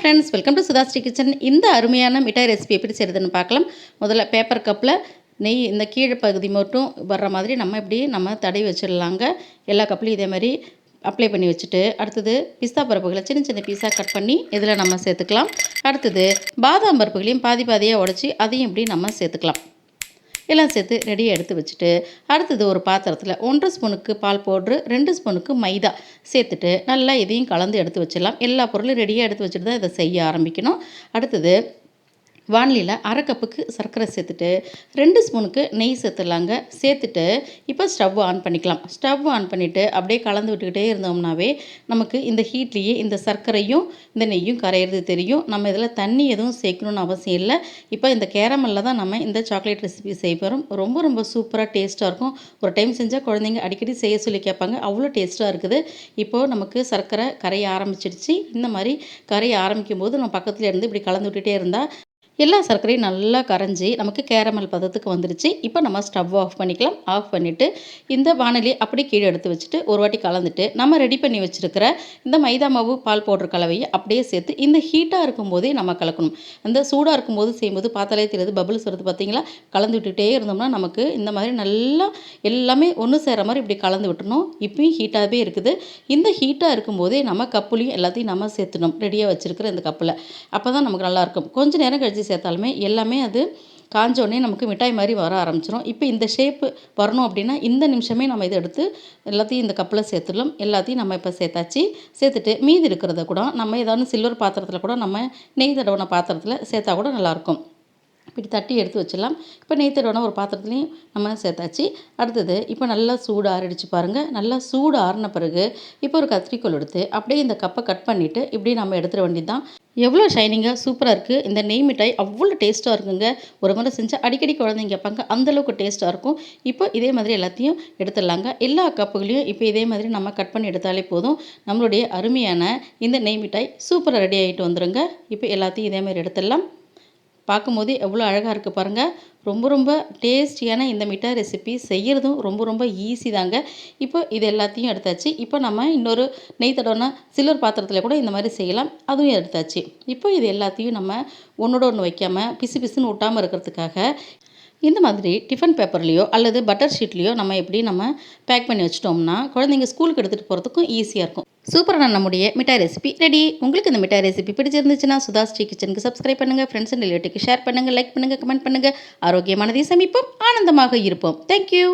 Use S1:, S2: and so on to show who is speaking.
S1: Friends welcome to Sudhashree kitchen இந்த அருமையான மிட்டாய் ரெசிபி எப்படி செய்கிறதுன்னு பார்க்கலாம். முதல்ல பேப்பர் கப்பில் நெய் இந்த கீழே பகுதி மட்டும் வர்ற மாதிரி நம்ம இப்படி நம்ம தடவி வச்சிடலாங்க. எல்லா கப்லையும் இதே மாதிரி அப்ளை பண்ணி வச்சுட்டு அடுத்தது பிஸ்தா பருப்புகளை சின்ன சின்ன பீஸாக கட் பண்ணி இதில் நம்ம சேர்த்துக்கலாம். அடுத்தது பாதாம் பருப்புகளையும் பாதி பாதியாக உடச்சி அதையும் இப்படி நம்ம சேர்த்துக்கலாம். எல்லாம் சேர்த்து ரெடியாக எடுத்து வச்சுட்டு அடுத்தது ஒரு பாத்திரத்தில் ஒன்றரை ஸ்பூனுக்கு பால் பவுட்ரு ரெண்டு ஸ்பூனுக்கு மைதா சேர்த்துட்டு நல்லா இதையும் கலந்து எடுத்து வச்சிடலாம். எல்லா பொருளும் ரெடியாக எடுத்து வச்சுட்டு தான் இதை செய்ய ஆரம்பிக்கணும். அடுத்தது வானிலையில் அரை கப்புக்கு சர்க்கரை சேர்த்துட்டு ரெண்டு ஸ்பூனுக்கு நெய் சேர்த்துடலாங்க. சேர்த்துட்டு இப்போ ஸ்டவ் ஆன் பண்ணிக்கலாம். ஸ்டவ் ஆன் பண்ணிவிட்டு அப்படியே கலந்து விட்டுக்கிட்டே இருந்தோம்னாவே நமக்கு இந்த ஹீட்லேயே இந்த சர்க்கரையும் இந்த நெய்யும் கரையிறது தெரியும். நம்ம இதில் தண்ணி எதுவும் சேர்க்கணுன்னு அவசியம் இல்லை. இப்போ இந்த கேரமலில் தான் நம்ம இந்த சாக்லேட் ரெசிபி செய்ய போகிறோம் ரொம்ப ரொம்ப சூப்பராக டேஸ்ட்டாக இருக்கும். ஒரு டைம் செஞ்சால் குழந்தைங்க அடிக்கடி செய்ய சொல்லி கேட்பாங்க. அவ்வளோ டேஸ்ட்டாக இருக்குது. இப்போது நமக்கு சர்க்கரை கரைய ஆரம்பிச்சிடுச்சு. இந்த மாதிரி கரைய ஆரம்பிக்கும் போது நம்ம பக்கத்தில் இருந்து இப்படி கலந்து விட்டுட்டே இருந்தால் எல்லா சர்க்கரையும் நல்லா கரைஞ்சி நமக்கு கேரமல் பதத்துக்கு வந்துருச்சு. இப்போ நம்ம ஸ்டவ் ஆஃப் பண்ணிக்கலாம். ஆஃப் பண்ணிவிட்டு இந்த வானொலி அப்படி கீழே எடுத்து வச்சுட்டு ஒரு வாட்டி கலந்துட்டு நம்ம ரெடி பண்ணி வச்சுருக்கிற இந்த மைதா மாவு பால் பவுடர் கலவையை அப்படியே சேர்த்து இந்த ஹீட்டாக இருக்கும்போதே நம்ம கலக்கணும். இந்த சூடாக இருக்கும்போது செய்யும்போது பார்த்தாலே தெரியுது. பபுள்ஸ் வருது பார்த்தீங்களா கலந்து விட்டுகிட்டே இருந்தோம்னா நமக்கு இந்த மாதிரி நல்லா எல்லாமே ஒன்று சேர மாதிரி இப்படி கலந்து விட்டுணும் இப்பயும் ஹீட்டாகவே இருக்குது. இந்த ஹீட்டாக இருக்கும்போதே நம்ம கப்புலையும் எல்லாத்தையும் நம்ம சேர்த்துணும் ரெடியாக வச்சுருக்கிற இந்த கப்பில். அப்போ தான் நமக்கு நல்லாயிருக்கும் கொஞ்சம் நேரம் கழிச்சு சேர்த்தாலுமே எல்லாமே அது காஞ்சோடனே நமக்கு மிட்டாய் மாதிரி வர ஆரம்பிச்சிடும் இப்போ இந்த ஷேப்பு வரணும் அப்படின்னா இந்த நிமிஷமே நம்ம இதை எடுத்து எல்லாத்தையும் இந்த கப்பில் சேர்த்துடலாம். எல்லாத்தையும் நம்ம இப்போ சேர்த்தாச்சு. சேர்த்துட்டு மீதி இருக்கிறத கூட நம்ம ஏதாவது சில்வர் பாத்திரத்தில் கூட நம்ம நெய் தடவின பாத்திரத்தில் சேர்த்தா கூட நல்லாயிருக்கும் இப்படி தட்டி எடுத்து வச்சிடலாம். இப்போ நெய் வேணால் ஒரு பாத்திரத்துலையும் நம்ம சேர்த்தாச்சு. அடுத்தது இப்போ நல்லா சூடு ஆறிடுச்சு பாருங்கள் நல்லா சூடு ஆறின பிறகு இப்போ ஒரு கத்திரிக்கோள் எடுத்து அப்படியே இந்த கப்பை கட் பண்ணிவிட்டு இப்படி நம்ம எடுத்துட வேண்டியது தான் எவ்வளோ ஷைனிங்காக சூப்பராக இருக்குது இந்த நெய் மிட்டாய் அவ்வளோ டேஸ்ட்டாக இருக்குங்க. ஒரு முறை செஞ்சால் அடிக்கடி குழந்தைங்க கேட்பாங்க. அந்தளவுக்கு டேஸ்ட்டாக இருக்கும். இப்போ இதே மாதிரி எல்லாத்தையும் எடுத்துடலாங்க. எல்லா கப்புகளையும் இப்போ இதே மாதிரி நம்ம கட் பண்ணி எடுத்தாலே போதும். நம்மளுடைய அருமையான இந்த நெய் மிட்டாய் சூப்பராக ரெடி ஆகிட்டு வந்துடுங்க இப்போ எல்லாத்தையும் இதே மாதிரி எடுத்துடலாம். பார்க்கும்போது எவ்வளோ அழகாக இருக்குது பாருங்கள் ரொம்ப ரொம்ப டேஸ்டியான இந்த மிட்டாய் ரெசிபி. செய்கிறதும் ரொம்ப ரொம்ப ஈஸி தாங்க. இப்போ இது எல்லாத்தையும் எடுத்தாச்சு. இப்போ நம்ம இன்னொரு நெய் தடவைனா சில்வர் பாத்திரத்தில் கூட இந்த மாதிரி செய்யலாம். அதுவும் எடுத்தாச்சு. இப்போ இது எல்லாத்தையும் நம்ம ஒன்றோட ஒன்று வைக்காமல் பிசு பிசுன்னு ஒட்டாமல் இருக்கிறதுக்காக இந்த மாதிரி டிஃபன் பேப்பர்லேயோ அல்லது பட்டர் ஷீட்லேயோ நம்ம எப்படி நம்ம பேக் பண்ணி வச்சிட்டோம்னா குழந்தைங்க ஸ்கூலுக்கு எடுத்துகிட்டு போகிறதுக்கும் ஈஸியாக இருக்கும். சூப்பரான நம்முடைய மிட்டாய் ரெசிபி ரெடி உங்களுக்கு இந்த மிட்டாய் ரெசிபி பிடிச்சிருந்துச்சுன்னா சுதா ஸ்ரீ கிச்சனுக்கு சப்ஸ்கிரைப் பண்ணுங்கள் ஃப்ரெண்ட்ஸ் அண்ட் ரிலேட்டிவ்க்கு ஷேர் பண்ணுங்கள் லைக் பண்ணுங்கள் கமெண்ட் பண்ணுங்கள் ஆரோக்கியமானதை சமைப்போம் ஆனந்தமாக இருப்போம். தேங்க்யூ